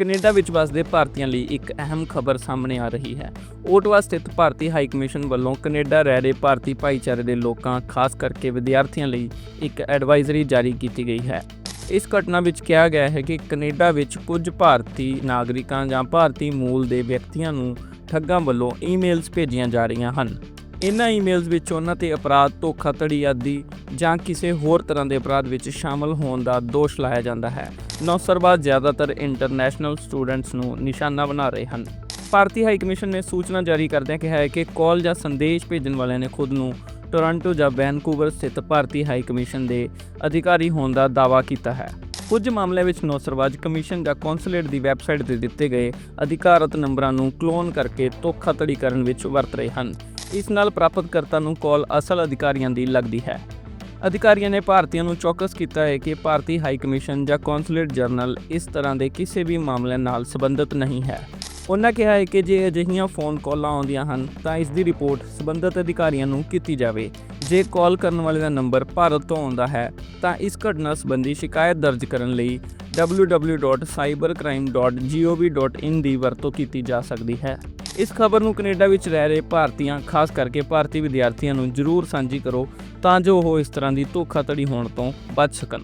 Canada ਵਿੱਚ ਵੱਸਦੇ ਭਾਰਤੀਆਂ ਲਈ ਇੱਕ ਅਹਿਮ ਖਬਰ ਸਾਹਮਣੇ ਆ ਰਹੀ ਹੈ। ਓਟਵਾ ਸਥਿਤ ਭਾਰਤੀ ਹਾਈ ਕਮਿਸ਼ਨ ਵੱਲੋਂ ਕੈਨੇਡਾ ਰਹਿ ਰਹੇ ਭਾਰਤੀ ਭਾਈਚਾਰੇ ਦੇ ਲੋਕਾਂ, ਖਾਸ ਕਰਕੇ ਵਿਦਿਆਰਥੀਆਂ ਲਈ ਇੱਕ ਐਡਵਾਈਜ਼ਰੀ ਜਾਰੀ ਕੀਤੀ ਗਈ ਹੈ। ਇਸ ਘਟਨਾ ਵਿੱਚ ਕਿਹਾ ਗਿਆ ਹੈ ਕਿ ਕੈਨੇਡਾ ਵਿੱਚ ਕੁਝ ਭਾਰਤੀ ਨਾਗਰਿਕਾਂ ਜਾਂ ਭਾਰਤੀ ਮੂਲ ਦੇ ਵਿਅਕਤੀਆਂ ਨੂੰ ਠੱਗਾਂ ਵੱਲੋਂ ਈਮੇਲਸ ਭੇਜੀਆਂ ਜਾ ਰਹੀਆਂ ਹਨ। ਇਹਨਾਂ ਈਮੇਲਸ ਵਿੱਚ ਉਹਨਾਂ ਤੇ ਅਪਰਾਧ ਧੋਖਾਧੜੀ ਆਦਿ ਜਾਂ ਕਿਸੇ ਹੋਰ ਤਰ੍ਹਾਂ ਦੇ ਅਪਰਾਧ ਵਿੱਚ ਸ਼ਾਮਲ ਹੋਣ ਦਾ ਦੋਸ਼ ਲਾਇਆ ਜਾਂਦਾ ਹੈ। ਨੌਸਰਬਾਜ਼ ਜ਼ਿਆਦਾਤਰ ਇੰਟਰਨੈਸ਼ਨਲ ਸਟੂਡੈਂਟਸ ਨੂੰ ਨਿਸ਼ਾਨਾ ਬਣਾ ਰਹੇ ਹਨ। ਭਾਰਤੀ ਹਾਈ ਕਮਿਸ਼ਨ ਨੇ ਸੂਚਨਾ ਜਾਰੀ ਕਰਦਿਆਂ ਕਿਹਾ ਹੈ ਕਿ ਕਾਲ ਜਾਂ ਸੰਦੇਸ਼ ਭੇਜਣ ਵਾਲਿਆਂ ਨੇ ਖੁਦ ਨੂੰ ਟੋਰਾਂਟੋ ਜਾਂ ਵੈਨਕੂਵਰ ਸਥਿਤ ਭਾਰਤੀ ਹਾਈ ਕਮਿਸ਼ਨ ਦੇ ਅਧਿਕਾਰੀ ਹੋਣ ਦਾ ਦਾਅਵਾ ਕੀਤਾ ਹੈ। ਕੁਝ ਮਾਮਲਿਆਂ ਵਿੱਚ ਨੌਸਰਵਾਜ ਕਮਿਸ਼ਨ ਜਾਂ ਕੌਂਸੂਲੇਟ ਦੀ ਵੈਬਸਾਈਟ ਤੇ ਦਿੱਤੇ ਗਏ ਅਧਿਕਾਰਤ ਨੰਬਰਾਂ ਨੂੰ ਕਲੋਨ ਕਰਕੇ ਧੋਖਾਧੜੀ ਕਰਨ ਵਿੱਚ ਵਰਤ ਰਹੇ ਹਨ। ਇਸ ਨਾਲ ਪ੍ਰਾਪਤਕਰਤਾ ਨੂੰ ਕਾਲ ਅਸਲ ਅਧਿਕਾਰੀਆਂ ਦੀ ਲੱਗਦੀ ਹੈ। ਅਧਿਕਾਰੀਆਂ ਨੇ ਭਾਰਤੀਆਂ ਨੂੰ ਚੌਕਸ ਕੀਤਾ ਹੈ ਕਿ ਭਾਰਤੀ ਹਾਈ ਕਮਿਸ਼ਨ ਜਾਂ ਕੌਂਸੂਲੇਟ ਜਨਰਲ ਇਸ ਤਰ੍ਹਾਂ ਦੇ ਕਿਸੇ ਵੀ ਮਾਮਲੇ ਨਾਲ ਸੰਬੰਧਿਤ ਨਹੀਂ ਹੈ। ਉਹਨਾਂ ਕਿਹਾ ਹੈ ਕਿ ਜੇ ਅਜਿਹੀਆਂ ਫੋਨ ਕਾਲਾਂ ਆਉਂਦੀਆਂ ਹਨ, ਤਾਂ ਇਸ ਦੀ ਰਿਪੋਰਟ ਸੰਬੰਧਿਤ ਅਧਿਕਾਰੀਆਂ ਨੂੰ ਕੀਤੀ ਜਾਵੇ। ਜੇ ਕਾਲ ਕਰਨ ਵਾਲੇ ਦਾ ਨੰਬਰ ਭਾਰਤ ਤੋਂ ਆਉਂਦਾ ਹੈ, ਤਾਂ ਇਸ ਘਟਨਾ ਸੰਬੰਧੀ ਸ਼ਿਕਾਇਤ ਦਰਜ ਕਰਨ ਲਈ www.cybercrime.gov.in ਦੀ ਵਰਤੋਂ ਕੀਤੀ ਜਾ ਸਕਦੀ ਹੈ। ਇਸ ਖਬਰ ਨੂੰ ਕੈਨੇਡਾ ਵਿੱਚ ਰਹਿ ਰਹੇ ਭਾਰਤੀਆਂ, ਖਾਸ ਕਰਕੇ ਭਾਰਤੀ ਵਿਦਿਆਰਥੀਆਂ ਨੂੰ ਜ਼ਰੂਰ ਸਾਂਝੀ ਕਰੋ ਤਾਂ ਜੋ ਉਹ ਇਸ ਤਰ੍ਹਾਂ ਦੀ ਧੋਖਾਧੜੀ ਹੋਣ ਤੋਂ ਬਚ ਸਕਣ।